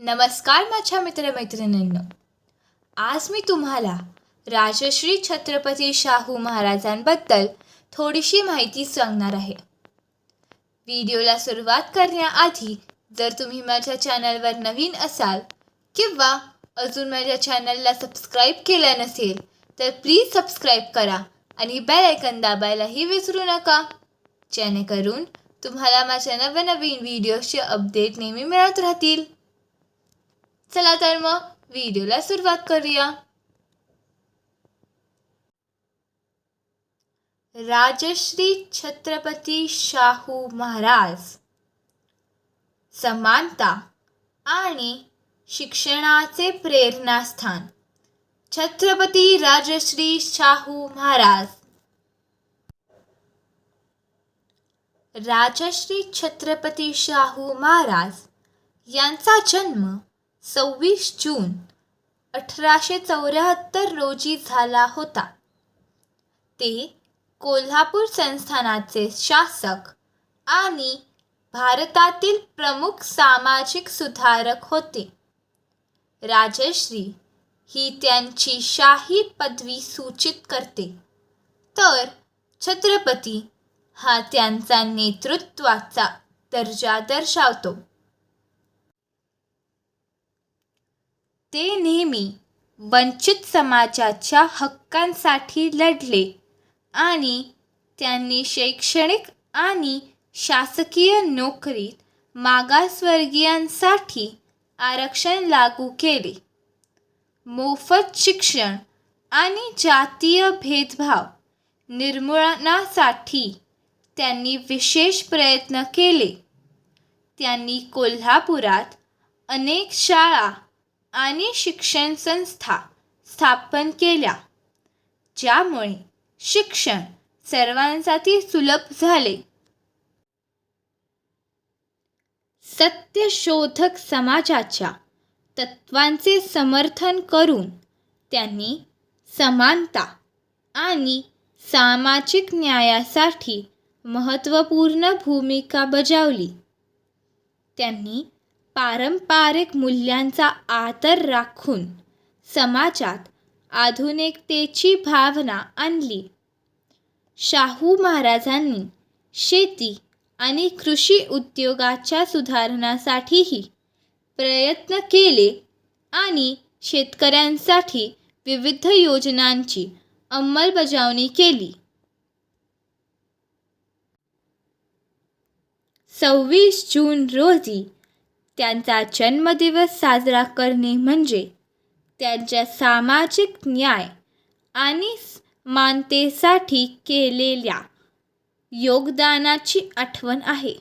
नमस्कार माझ्या मित्रमैत्रिणींनो. आज मी तुम्हाला राजश्री छत्रपती शाहू महाराजांबद्दल थोडीशी माहिती सांगणार आहे. व्हिडिओला सुरुवात करण्याआधी जर तुम्ही माझ्या चॅनलवर नवीन असाल किंवा अजून माझ्या चॅनलला सबस्क्राईब केलं नसेल तर प्लीज सबस्क्राईब करा आणि बेल आयकन दाबायलाही विसरू नका. जेणेकरून तुम्हाला माझ्या नवनवीन व्हिडिओचे अपडेट नेहमी मिळत राहतील. चला तर मग व्हिडिओला सुरुवात करूया. राजश्री छत्रपती शाहू महाराज. समानता आणि शिक्षणाचे प्रेरणास्थान. छत्रपती राजश्री शाहू महाराज. राजश्री छत्रपती शाहू महाराज यांचा जन्म सव्वीस जून अठराशे चौऱ्याहत्तर रोजी झाला होता. ते कोल्हापूर संस्थानाचे शासक आणि भारतातील प्रमुख सामाजिक सुधारक होते. राजश्री ही त्यांची शाही पदवी सूचित करते. तर छत्रपती हा त्यांचा नेतृत्वाचा दर्जा दर्शवतो. ते नेहमी वंचित समाजाच्या हक्कांसाठी लढले आणि त्यांनी शैक्षणिक आणि शासकीय नोकरीत मागासवर्गीयांसाठी आरक्षण लागू केले. मोफत शिक्षण आणि जातीय भेदभाव निर्मूलनासाठी त्यांनी विशेष प्रयत्न केले. त्यांनी कोल्हापुरात अनेक शाळा आणि शिक्षण संस्था स्थापन केल्या ज्यामुळे शिक्षण सर्वांसाठी सुलभ झाले. सत्यशोधक समाजाच्या तत्वांचे समर्थन करून त्यांनी समानता आणि सामाजिक न्यायासाठी महत्त्वपूर्ण भूमिका बजावली. त्यांनी पारंपरिक मूल्यांचा आदर राखून समाजात आधुनिकतेची भावना आणली. शाहू महाराजांनी शेती आणि कृषी उद्योगाच्या सुधारणासाठीही प्रयत्न केले आणि शेतकऱ्यांसाठी विविध योजनांची अंमलबजावणी केली. सव्वीस जून रोजी त्यांचा जन्मदिवस साजरा करणे म्हणजे त्यांच्या सामाजिक न्याय आणि मानतेसाठी केलेल्या योगदानाची आठवण आहे.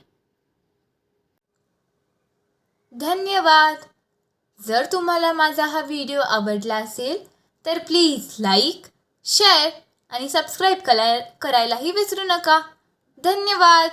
धन्यवाद. जर तुम्हाला माझा हा व्हिडिओ आवडला असेल तर प्लीज लाईक शेअर आणि सबस्क्राईब करा करायलाही विसरू नका. धन्यवाद.